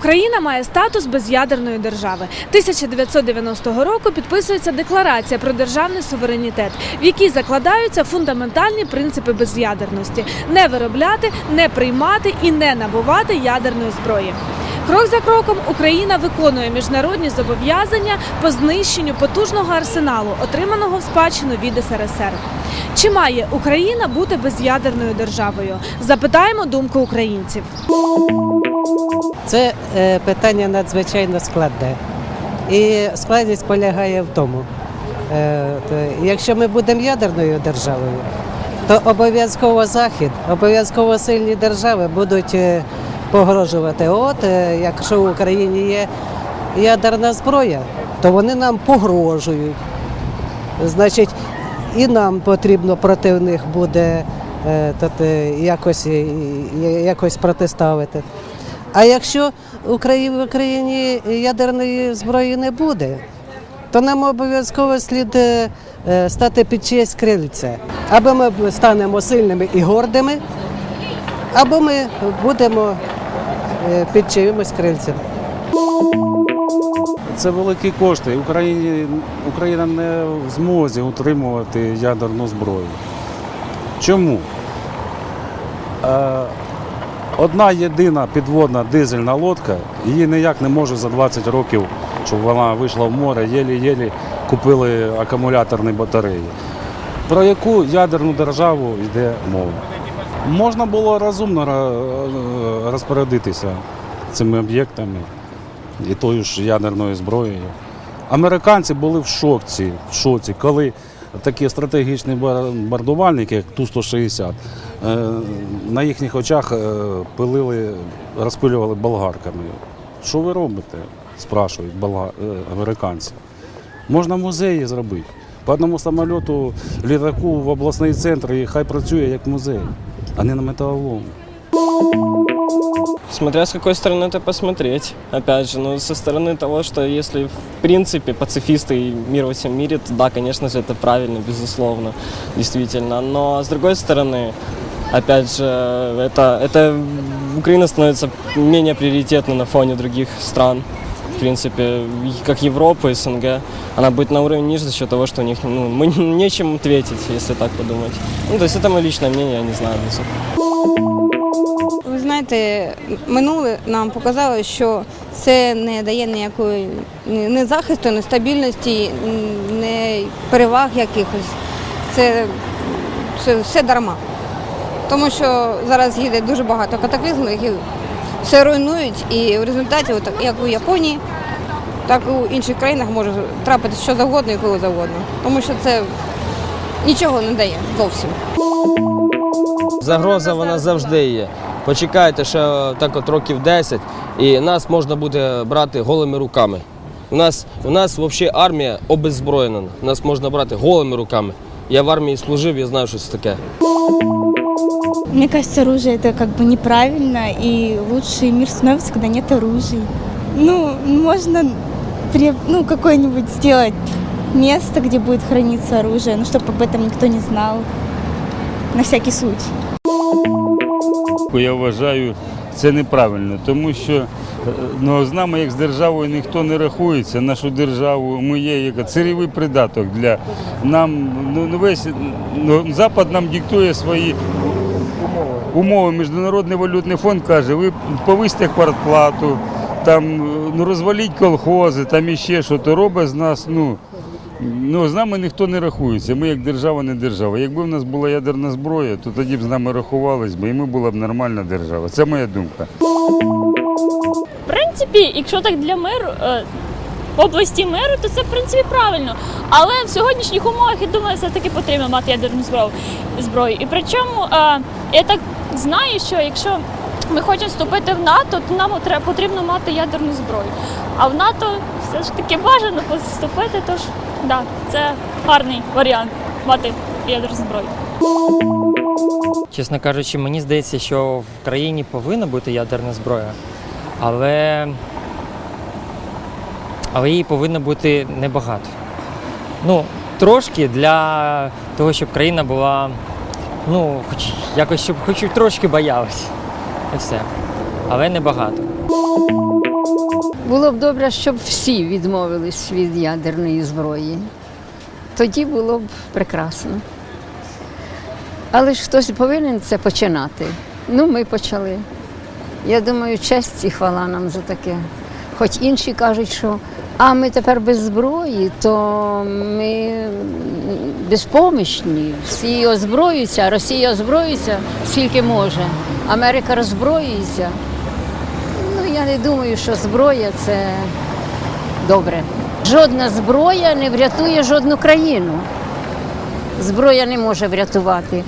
Україна має статус без'ядерної держави. 1990 року підписується декларація про державний суверенітет, в якій закладаються фундаментальні принципи без'ядерності: не виробляти, не приймати і не набувати ядерної зброї. Крок за кроком Україна виконує міжнародні зобов'язання по знищенню потужного арсеналу, отриманого в спадщину від СРСР. Чи має Україна бути без'ядерною державою? Запитаємо думку українців. Це е, питання надзвичайно складне. І складність полягає в тому, е, якщо ми будемо ядерною державою, то обов'язково Захід, обов'язково сильні держави будуть е, погрожувати. От е, якщо в Україні є ядерна зброя, то вони нам погрожують. Значить, і нам потрібно проти них буде е, тут, е, якось, якось протиставити. А якщо в Украї- в Україні ядерної зброї не буде, то нам обов'язково слід стати під чиєсь крильце. Або ми станемо сильними і гордими, або ми будемо під чиїмось крильцем. Це великі кошти. Україні, Україна не в змозі утримувати ядерну зброю. Чому? Е, одна єдина підводна дизельна лодка, її ніяк не може за 20 років, щоб вона вийшла в море, єлі-єлі купили акумуляторні батареї. Про яку ядерну державу йде мова? Можна було розумно розпорядитися цими об'єктами і тою ж ядерною зброєю. Американці були в шоці, в шоці, коли такі стратегічні бар- бомбардувальники, як Ту-160, е, на їхніх очах е, пилили, розпилювали болгарками. Що ви робите? спрашують е, американці. Можна музеї зробити. По одному самольоту, літаку в обласний центр і хай працює як музей, а не на металолому. Смотря с какой стороны это посмотреть. Опять же, ну, со стороны того, что если в принципе пацифисты и мир во всем мире, то да, конечно же, это правильно, безусловно, действительно. Но с другой стороны, опять же, это, это Украина становится менее приоритетной на фоне других стран. В принципе, как Европа, СНГ, она будет на уровень ниже за счет того, что у них ну, мы нечем ответить, если так подумать. Ну, то есть это мое личное мнение, я не знаю. Ви знаєте, минуле нам показало, що це не дає ніякої ні ні захисту, ні стабільності, ні переваг якихось. Це, це все дарма. Тому що зараз їде дуже багато катаклізмів, які все руйнують, і в результаті, як у Японії, так і у інших країнах може трапитися що завгодно і коли завгодно. Тому що це нічого не дає зовсім. Загроза вона завжди є. Почекайте ще так от років 10, і нас можна буде брати голими руками. У нас, у нас взагалі армія обеззброєна. Нас можна брати голими руками. Я в армії служив, я знаю, що це таке. Мне кажется, оружие это как бы неправильно, и лучший мир становится, когда нет оружия. Ну, можно при- ну, какое-нибудь сделать место, где будет храниться оружие, ну, чтобы об этом никто не знал. На всякий случай. Я вважаю, це неправильно, тому що е, ну, з нами, як з державою, ніхто не рахується. Нашу державу ми є як царівий придаток для нам. Ну, ну, весь ну, Запад нам диктує свої умови. Міжнародний валютний фонд каже, ви повисьте квартплату, там е, ну, розваліть колхози, там іще що то робить з нас. Ну, Ну, з нами ніхто не рахується. Ми як держава, не держава. Якби в нас була ядерна зброя, то тоді б з нами рахувались би, і ми була б нормальна держава. Це моя думка. В принципі, якщо так для миру, е, області миру, то це в принципі правильно. Але в сьогоднішніх умовах, я думаю, все-таки потрібно мати ядерну зброю. І причому е, я так знаю, що якщо ми хочемо вступити в НАТО, то нам потрібно мати ядерну зброю. А в НАТО все ж таки бажано вступити, тож да, це гарний варіант мати ядерну зброю. Чесно кажучи, мені здається, що в країні повинна бути ядерна зброя, але, але її повинно бути небагато. Ну, трошки для того, щоб країна була, ну, хоч якось, щоб хоч трошки боялась. І все. Але не багато. Було б добре, щоб всі відмовились від ядерної зброї. Тоді було б прекрасно. Але ж хтось повинен це починати. Ну, ми почали. Я думаю, честь і хвала нам за таке. Хоч інші кажуть, що а ми тепер без зброї, то ми безпомічні. Всі озброюються, Росія озброюється скільки може, Америка роззброюється. Ну, я не думаю, що зброя це добре. Жодна зброя не врятує жодну країну. Зброя не може врятувати.